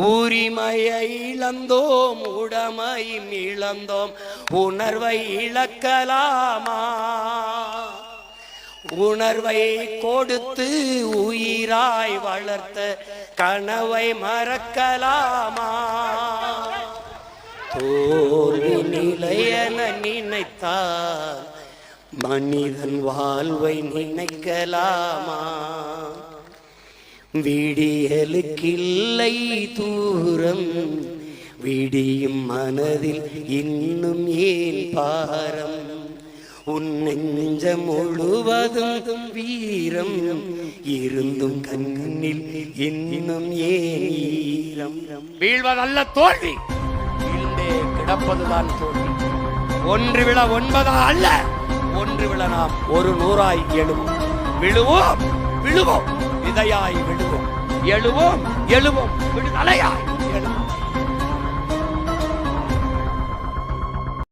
உரிமையை இழந்தோம் உடமை இழந்தோம். உணர்வை இழக்கலாமா? உணர்வை கொடுத்து உயிராய் வளர்த்த கனவை மறக்கலாமா? தோல்வி நிலையென நினைத்தால் மனிதன் வாழ்வை நினைக்கலாமா? விடியலுக்கில்லை தூரம். விடியும் மனதில் இன்னும் ஏன் பாரம்? உன் நெஞ்ச முழுவதும் வீரம். இருந்தும் கண்ணில் இன்னும் ஏன் ஈரம்? வீழ்வதல்ல தோல்வி. வீழ்ந்தே கிடப்பதுதான் தோல்வி. ஒன்று விழ ஒன்பதா அல்ல ஒன்று விழ நாம் ஒரு நூறாய் எழுவோம். விழுவோம் விழுவோம். விதையாய் விழுவோம் எழுவோம் எழுவோம் விடுதலையாய்.